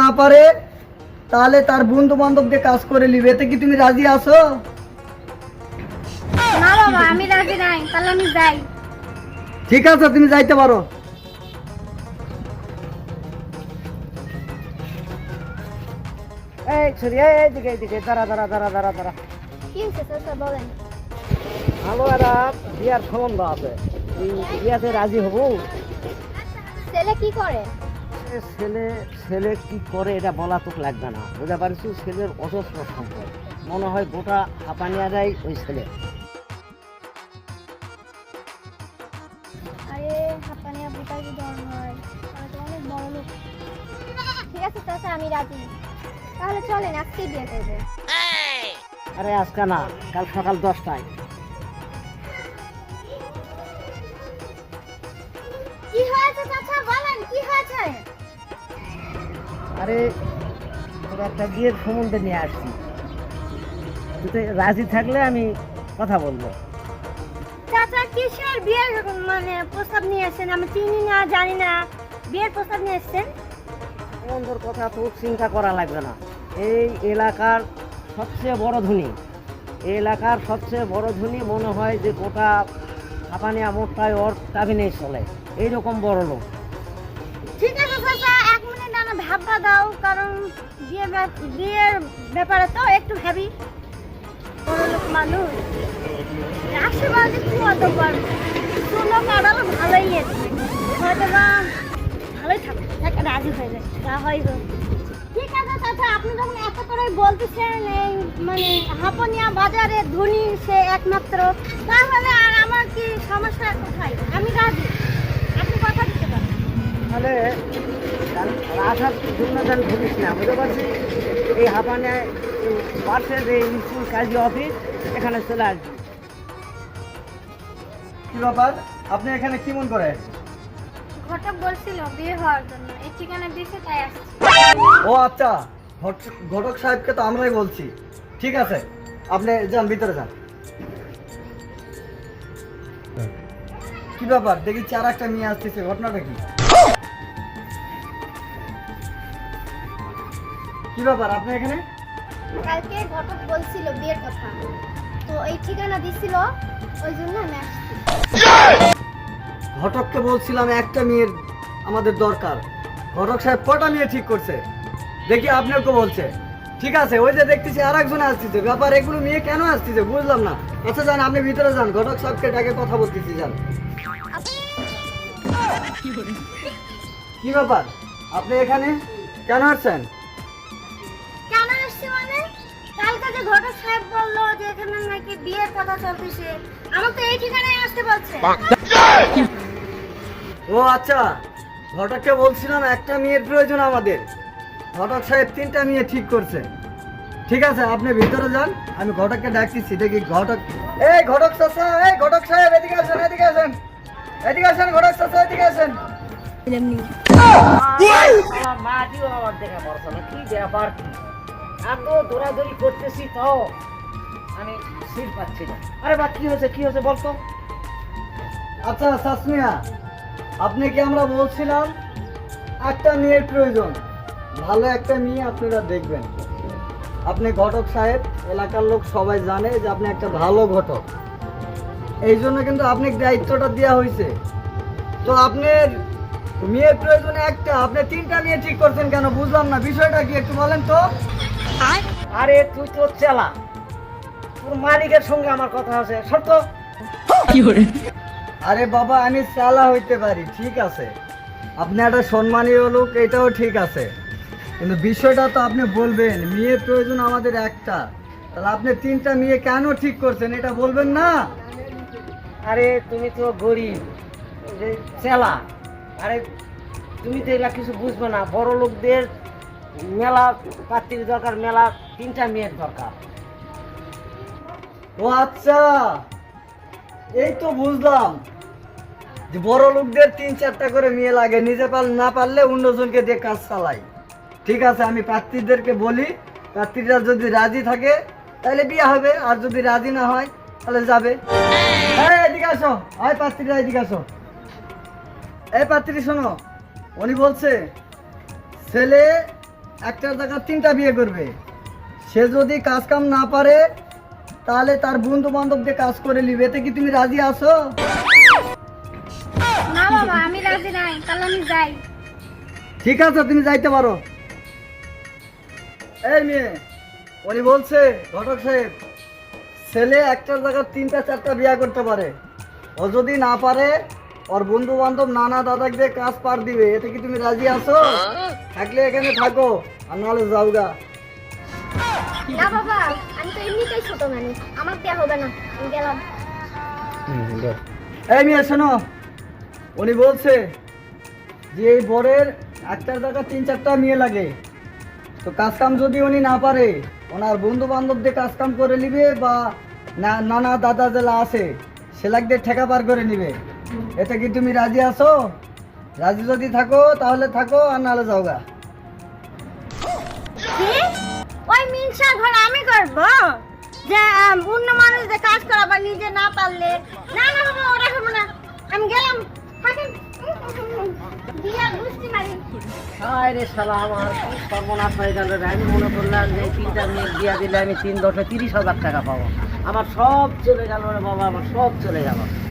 না পারে তাহলে তার বন্ধু বান্ধব দিয়ে কাজ করে নিবে। এতে কি তুমি রাজি আছো? না বাবা আমি রাজি নাই তাহলে আমি যাই। ঠিক আছে তুমি যাইতে পারো। এই ছড়ি এই এইদিকে এইদিকে দাঁড়া দাঁড়া দাঁড়া দাঁড়া দাঁড়া। কি হয়েছে চাচা বলেন। ভালো একটা বিয়ার সম্বন্ধ আছে। বিয়াতে রাজি হব? ছেলে কি করে? এ ছেলে ছেলে কি করে এটা বলা তোকে লাগবে না। বুঝতে পারছি ছেলের অজস্র সম্পদ। মনে হয় গোটা হাঁপানিয়ারাই ওই ছেলে। আরে হাঁপানিয়া বুটার কি ধরন হয়? অনেক বড় লোক। ঠিক আছে চাচা আমি রাজি। তাহলে চলেন আজকেই বিয়ে করব। আরে আজকে না কাল সকাল দশটায়। কি হয়েছে চাচা? বলেন কি হয়েছে? আরে তোর একটা বিয়ের সম্বন্ধে নিয়ে আসছি। তুই রাজি থাকলে আমি কথা বলব। চাচা কিসের বিয়ের মানে প্রস্তাব নিয়ে এসেছেন আমি চিনি না জানি না। বিয়ের প্রস্তাব নিয়ে এসেছেন বন্ধুর কথা তো চিন্তা করা লাগবে না। এই এলাকার সবচেয়ে বড় ধনী। এই এলাকার সবচেয়ে বড় ধনী মনে হয় যে গোটা হাঁপানি আমরটায় ওর কাবিনেই চলে। এইরকম বড় লোক। ঠিক আছে ভাববা দাও, কারণ বিয়ে বিয়ের ব্যাপারে তো একটু ভাবি। বড় লোক মানুষ। আশীর্বাদে কি কাটালো ভালোই হয়তো ভালোই থাকবে রাজি হয়ে। ঠিক আছে আপনি যখন এত বলতেছেন মানে বাজারে ধনী সে একমাত্র, তাহলে আর আমার কি সমস্যা কোথায়? আমি রাজি। আপনি কথা দিতে পারেন। আসার জন্য যেন ভুলিস না। বুঝতে পারছি এই হাঁপানিয়ায় পাশে যে স্কুল কাজী অফিস এখানে চলে আসবি। কি ব্যাপার? আপনি এখানে কি মন করে ঘটক বলছিল বিয়ে হওয়ার জন্য। এই ঠিকানা দিয়েছে তাই আসছি। ও আচ্ছা ঘট- ঘটক সাহেবকে তো আমরাই বলছি। ঠিক আছে আপনি যান ভিতরে যান। কি ব্যাপার? দেখি চার একটা নিয়ে আসতেছে ঘটনাটা কি? কি ব্যাপার আপনি এখানে? কালকে ঘটক বলছিল বিয়ের কথা। তো এই ঠিকানা দিছিল ওই জন্য আমি আসছি। ঘটককে বলছিলাম একটা মেয়ের আমাদের দরকার। ঘটক সাহেব কটা মেয়ে ঠিক করছে? দেখি আপনাকে বলছে। ঠিক আছে ওই যে দেখতেছি আর একজন আসতেছে। ব্যাপার এগুলো মেয়ে কেন আসতেছে বুঝলাম না। আচ্ছা যান আপনি ভিতরে যান। ঘটক সাহেবকে ডাকে কথা বলতেছি যান। কি ব্যাপার? আপনি এখানে কেন আসছেন? কেন আসছি মানে? কালকে যে ঘটক সাহেব বলল যে এখানে নাকি বিয়ের কথা চলতেছে আমার তো এই ঠিকানায় আসতে বলছে। ও আচ্ছা ঘটককে বলছিলাম একটা মেয়ের প্রয়োজন আমাদের। ঘটক সাহেব তিনটা মেয়ে ঠিক করছে। ঠিক আছে আপনি ভিতরে যান আমি ঘটককে ডাকতেছি দেখি ঘটক এই ঘটক চাচা এই ঘটক সাহেব এদিকে আসেন এদিকে আসেন। এদিকে আসেন ঘটক চাচা এদিকে আসেন। আমার মাটিও আমার দেখা পড়ছে না কি ব্যাপার? এত দৌড়াদৌড়ি করতেছি তাও আমি সিট পাচ্ছি না। আরে বা কি হয়েছে কি হয়েছে বলতো আচ্ছা সাসমিয়া, আপনি কি আমরা বলছিলাম একটা মেয়ের প্রয়োজন? ভালো একটা মেয়ে আপনারা দেখবেন। আপনি ঘটক সাহেব, এলাকার লোক সবাই জানে যে আপনি একটা ভালো ঘটক। এই জন্য কিন্তু আপনাকে দায়িত্বটা দেওয়া হয়েছে। তো আপনার মেয়ের প্রয়োজনে একটা, আপনি তিনটা মেয়ে ঠিক করছেন কেন? বুঝলাম না। বিষয়টা কি একটু বলেন তো। আরে তুই তো চেলা। তোর মালিকের সঙ্গে আমার কথা আছে সত্য আরে বাবা আমি চালা হইতে পারি ঠিক আছে। আপনি একটা সম্মানীয় লোক এটাও ঠিক আছে। কিন্তু বিষয়টা তো আপনি বলবেন মেয়ে প্রয়োজন আমাদের একটা। তাহলে আপনি তিনটা মেয়ে কেন ঠিক করছেন এটা বলবেন না? আরে তুমি তো গরিব যে চেলা। আরে তুমি তো এগুলা কিছু বুঝবে না বড় লোকদের মেলা পাত্রীর দরকার মেলা তিনটা মেয়ের দরকার। ও আচ্ছা এই তো বুঝলাম যে বড় লোকদের তিন চারটা করে মেয়ে লাগে নিজে পাল না পারলে অন্যজনকে দিয়ে কাজ চালাই। ঠিক আছে আমি প্রার্থীদেরকে বলি প্রার্থীরা যদি রাজি থাকে তাহলে বিয়ে হবে আর যদি রাজি না হয় তাহলে যাবে। এই, এদিকে আসো। হয় প্রার্থীরা এদিকে আসো। এই প্রার্থী শোনো উনি বলছে ছেলে একটার জায়গা তিনটা বিয়ে করবে। সে যদি কাজ কাম না পারে তাহলে তার বন্ধু বান্ধব দিয়ে কাজ করে নিবে। এতে কি তুমি রাজি আছো? না বাবা আমি রাজি নাই তাহলে আমি যাই। ঠিক আছে তুমি যাইতে পারো। এই মেয়ে উনি বলছে ঘটক সাহেব ছেলে একটার জায়গায় তিনটা চারটা বিয়া করতে পারে। ও যদি না পারে ওর বন্ধু বান্ধব নানা দাদাকে কাজ পার দিবে। এতে কি তুমি রাজি আছো? থাকলে এখানে থাকো আর নাহলে যাও গা না বাবা আমি তো এমনিতেই ছোট মানুষ আমার বিয়ে হবে না আমি গেলাম। এই মেয়ে শোনো। উনি বলছে যে এই বরের একটার জায়গায় তিন চারটা মেয়ে লাগে। তো কাজ কাম যদি উনি না পারে ওনার বন্ধু বান্ধব দিয়ে কাজ কাম করে নিবে বা না- নানা দাদা জেলা আছে সেলাকদের ঠেকা পার করে নিবে। এতে কি তুমি রাজি আছো? রাজি যদি থাকো তাহলে থাকো আর নাহলে যাও গা। কি? ওই মিনসার ঘর আমি করব? যে আম, অন্য যে কাজ করা বা নিজে না পারলে। না না বাবা ওটা করব না। আমি গেলাম। থাকেন। বিয়া বুঝতে পারি হায় রে শালা আমার সর্বনাশ হয়ে গেল রে। আমি মনে করলাম যে এই তিনটা মেয়ে বিয়া দিলে আমি তিন দশে তিরিশ হাজার টাকা পাবো। আমার সব চলে গেল রে বাবা আমার সব চলে গেল।